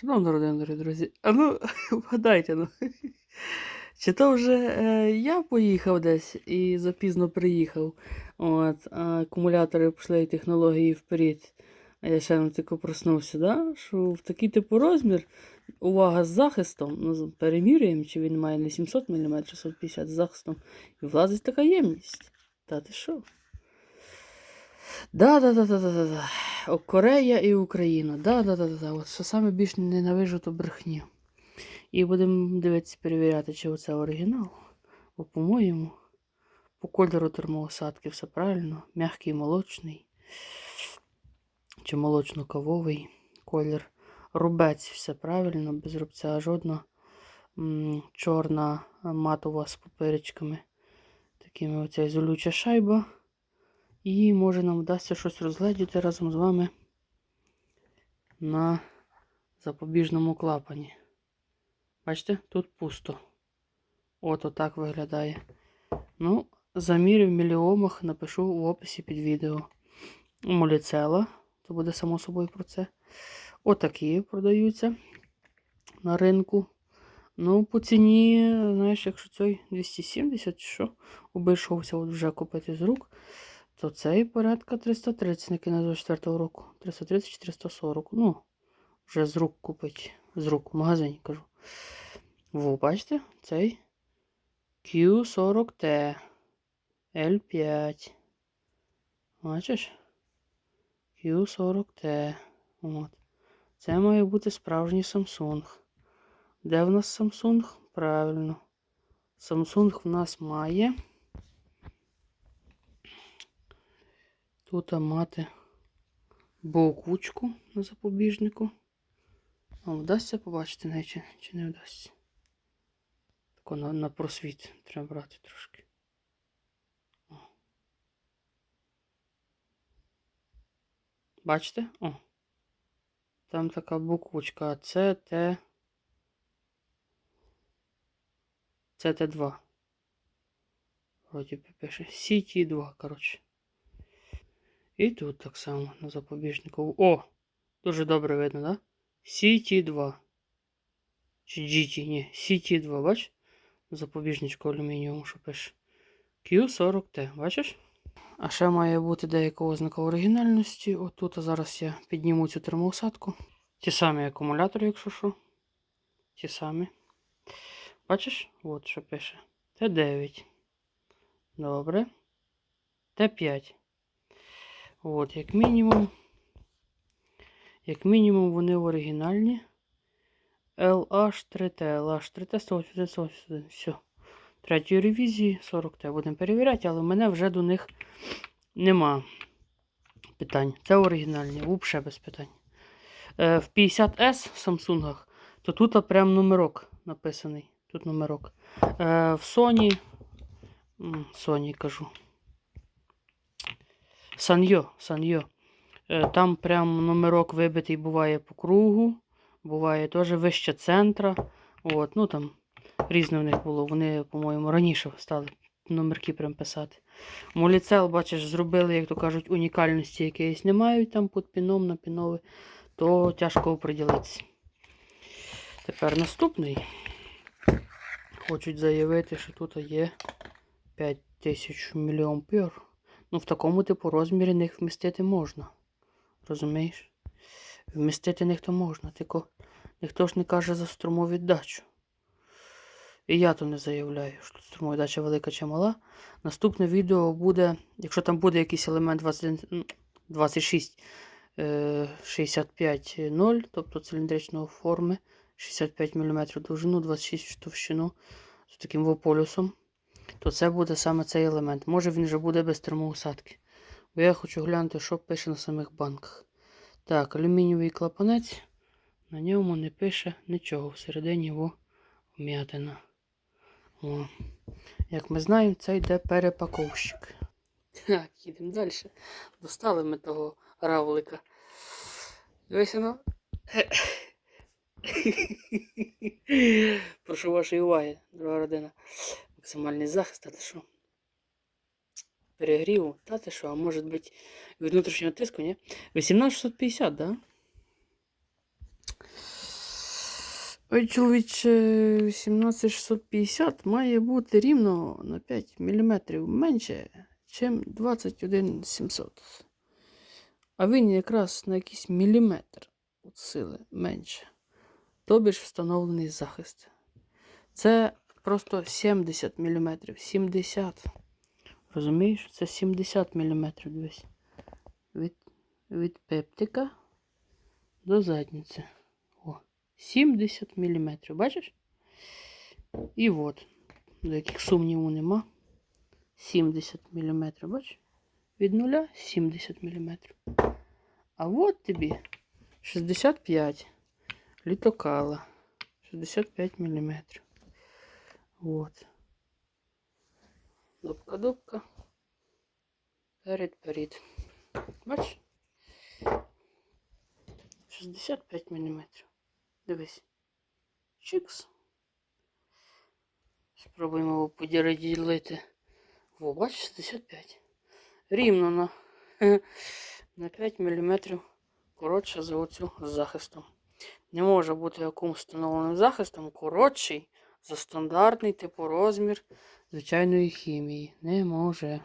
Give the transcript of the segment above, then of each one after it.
Шановні родини, дорогі друзі, а ну, вгадайте, ну. Чи то вже е, я поїхав десь і запізно приїхав, от, а акумулятори пішли технології вперед, а я ще не тільки проснувся, да? що в такий типу розмір, увага з захистом, ну, перемірюємо, чи він має не 700 мм, 650 з захистом, і влазить така ємність. Та ти що? Да, да, да, да, да, да, да. Корея і Україна. Да, да, да, да, да. От що саме більш ненавижу, то брехні. І будемо дивитися, перевіряти, чи оце оригінал. Бо, по-моєму, по кольору термоосадки все правильно. Мягкий молочний. Чи молочно-кавовий колір. Рубець все правильно, без рубця жодна. М, Чорна матова з поперечками. Такими оця ізолюча шайба. І може нам вдасться щось розгледіти разом з вами на запобіжному клапані. Бачите, тут пусто. От отак виглядає. Ну, заміри в міліомах напишу в описі під відео. Моліцела, то буде само собою про це. Отакі продаються на ринку. Ну, по ціні, знаєш, якщо цей 270 чи що, обійшовся от вже купити з рук, то цей порядка 330 на кінець 24 року. 330 чи 340. Ну, вже з рук купить. З рук, в магазині кажу. Во, бачите, цей Q40T L5. Бачиш? Q40T. От. Це має бути справжній Samsung. Де в нас Samsung? Правильно. Samsung в нас має. Тут мати бокучку на запобіжнику. А вдасться побачити неї чи, чи не вдасться? Тако на, на просвіт треба брати трошки. О. Бачите? О. Там така буквочка С, Т. CT2. Вроді би пише. CT2, коротше. І тут так само на запобіжнику. О! Дуже добре видно, да? CT2. Чи GT, ні, CT2, бач? Запобіжничку алюмінієвому, що пише. Q40T, бачиш? А ще має бути деяка ознака оригінальності. Отут зараз я підніму цю термоусадку. Ті самі акумулятори, якщо що. Ті самі. Бачиш? От що пише. Т9. Добре. Т5. От, як мінімум. Як мінімум, вони оригінальні. LH3T, LH3T 181, 181. Все. Третьої ревізії 40T. Будемо перевіряти, але в мене вже до них нема питань. Це оригінальні, взагалі без питань. Е, в 50S Samsung, то тут прям номерок написаний. Тут номерок. Е, в Sony. Sony кажу. Sanyo, Sanyo. Е, Там прям номерок вибитий буває по кругу. Буває теж вище центра. От, ну там різне в них було. Вони, по-моєму, раніше стали номерки прям писати. Моліцел, бачиш, зробили, як то кажуть, унікальності якоїсь не мають там під піном на пінове, то тяжко оприділитися. Тепер наступний. Хочуть заявити, що тут є 5000 мА. Ну, в такому типу розмірі них вмістити можна. Розумієш? Вмістити ніхто можна, тільки ніхто ж не каже за струмову віддачу. І я то не заявляю, що струмова віддача велика чи мала. Наступне відео буде, якщо там буде якийсь елемент 21, ну, 26 е, 65 0, тобто циліндричної форми, 65 мм довжину, 26 в товщину з таким вополюсом, то це буде саме цей елемент. Може він вже буде без термоусадки. Бо я хочу глянути, що пише на самих банках. Так, алюмінієвий клапанець. На ньому не пише нічого. Всередині його вм'ятина. О. Як ми знаємо, це йде перепаковщик. Так, їдемо далі. Достали ми того равлика. Дивися ну. Прошу вашої уваги, друга родина. Максимальний захист, та що? Перегріву, та ти що, а може бути від внутрішнього тиску, ні? 18650, да? Ой, чоловіче, 18650 має бути рівно на 5 мм менше, ніж 21700. А він якраз на якийсь міліметр від сили менше. Тобі ж встановлений захист. Це просто 70 мм. 70. Розумієш? Це 70 мм дивись. Від, від пептика до задниці. О, 70 мм. Бачиш? І от, до яких сумніву нема. 70 мм. Бачиш? Від нуля 70 мм. А от тобі 65 літокала. 65 мм. Вот. Дубка-дубка. Перед-перед. Бачиш? 65 мм. Дивись. Чикс. Спробуємо його поділити. Во, бачиш, 65. Рівно на, на 5 мм коротше за оцю з захистом. Не може бути яким встановленим захистом коротший за стандартний типу розмір звичайної хімії. Не може.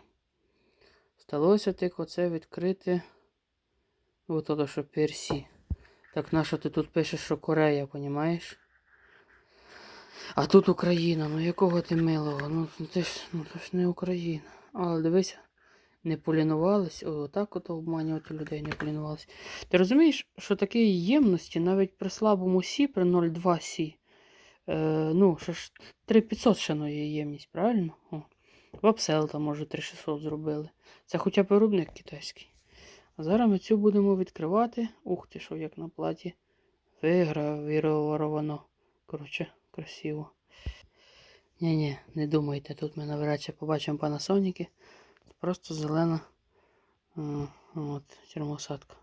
Сталося тільки оце відкрити. Ось то, що Персі. Так нащо ти тут пишеш, що Корея, понімаєш? А тут Україна, ну якого ти милого? Ну ти ж ну, то ж не Україна. Але дивися, не полінувались. О, так ото обманювати людей не полінувались. Ти розумієш, що такі ємності навіть при слабому Сі, при 0,2 Сі, ну, що ж 3500 ще ну, ємність, правильно? О. В Апсел там, може, 3600 зробили. Це хоча б виробник китайський. А зараз ми цю будемо відкривати. Ух ти, що як на платі. Вигравіровано. Коротше, красиво. Ні-ні, не думайте, тут ми навряд чи побачимо Panasonic. Це просто зелена а, от, термоусадка.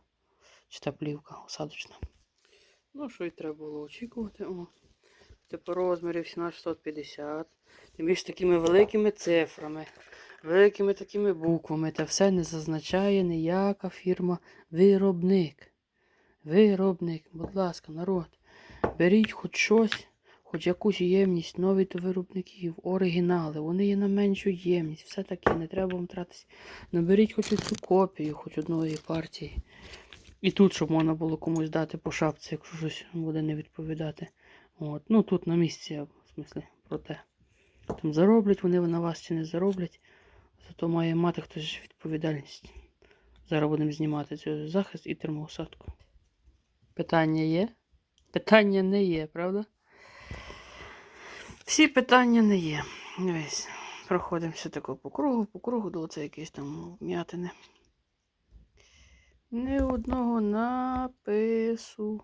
Чи та плівка осадочна. Ну, що й треба було очікувати. О. Це по розмірі 18650. Тим більше такими великими цифрами, великими такими буквами. Та все не зазначає ніяка фірма виробник. Виробник, будь ласка, народ. Беріть хоч щось, хоч якусь ємність, нові то виробників, оригінали. Вони є на меншу ємність. Все таки не треба вам тратись. Наберіть хоч цю копію, хоч одної партії. І тут, щоб можна було комусь дати по шапці, якщо щось буде не відповідати. От. Ну тут на місці, в смислі, про те. Там зароблять вони на вас чи не зароблять. Зато має мати хтось відповідальність. Зараз будемо знімати цей захист і термоусадку. Питання є? Питання не є, правда? Всі питання не є. Дивись, проходимося тако по кругу, по кругу, до оце якісь там вм'ятини. Ні одного напису.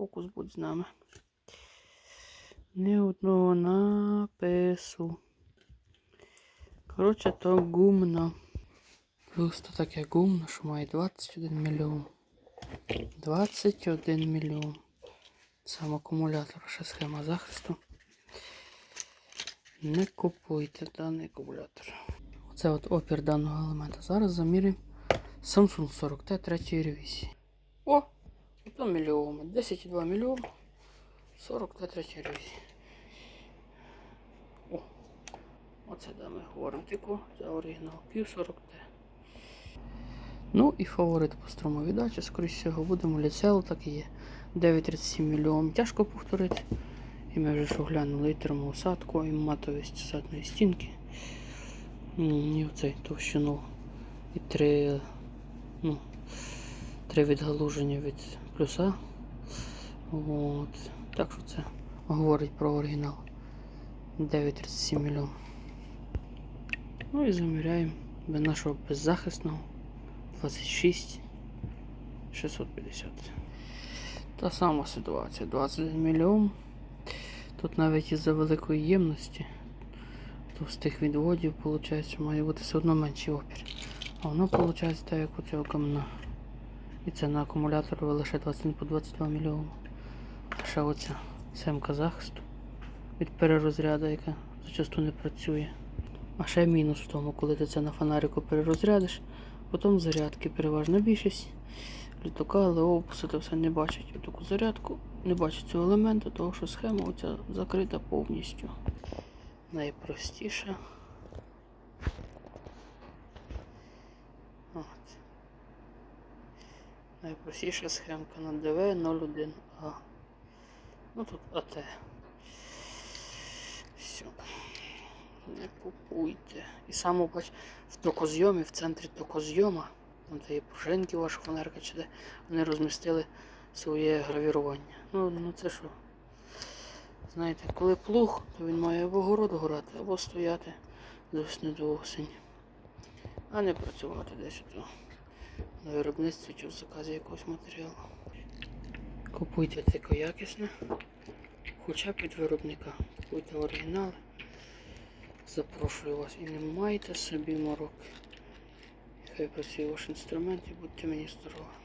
Фокус будь з нами. Ні одного напису. Коротше, то гумно. Просто таке гумно, що має 21 мільйон. 21 мільйон. Сам акумулятор, ще схема захисту. Не купуйте даний акумулятор. Оце от опір даного елемента. Зараз замірюємо Samsung 40T 3 ревізії. О! То мільйон. 10,2 мільйон. 40 Т 3 ревізії. О! Оце да ми говоримо тільки за оригінал. Пів 40 Т. Ну і фаворит по струмовіддачі, скоріш всього, будемо ліцел, так і є. 9,37 мільйон. Тяжко повторити. І ми вже оглянули і термоусадку, і матовість задньої стінки. І оцей товщину. І три, ну, три відгалуження від плюса. От. Так що це говорить про оригінал. 9,37 мільйон. Ну і заміряємо до нашого беззахисного 26 650. Та сама ситуація. 21 мільйон. Тут навіть із-за великої ємності товстих відводів, виходить, має бути все одно менший опір. А воно виходить так, як у цього камна. І це на акумулятор лише 21 по 22 мільйони. А ще оця семка захисту від перерозряду, яка зачасту не працює. А ще мінус в тому, коли ти це на фонарику перерозрядиш, потім зарядки переважна більшість. Літокали, опуси, то все не бачать таку зарядку. не бачу цього елемента, тому що схема оця закрита повністю. Найпростіша. От. Найпростіша схемка на ДВ01А. Ну тут АТ. Все. Не купуйте. І саме бач, в токозйомі, в центрі токозйома, там де є пружинки ваша фанерка чи де, вони розмістили своє гравірування. Ну, ну це що? Знаєте, коли плуг, то він має або город горати, або стояти з весни до осені. А не працювати десь ото на виробництві чи в заказі якогось матеріалу. Купуйте тільки якісне, хоча б виробника. Купуйте оригінали. Запрошую вас і не майте собі мороки. Хай працює ваш інструмент і будьте мені здорові.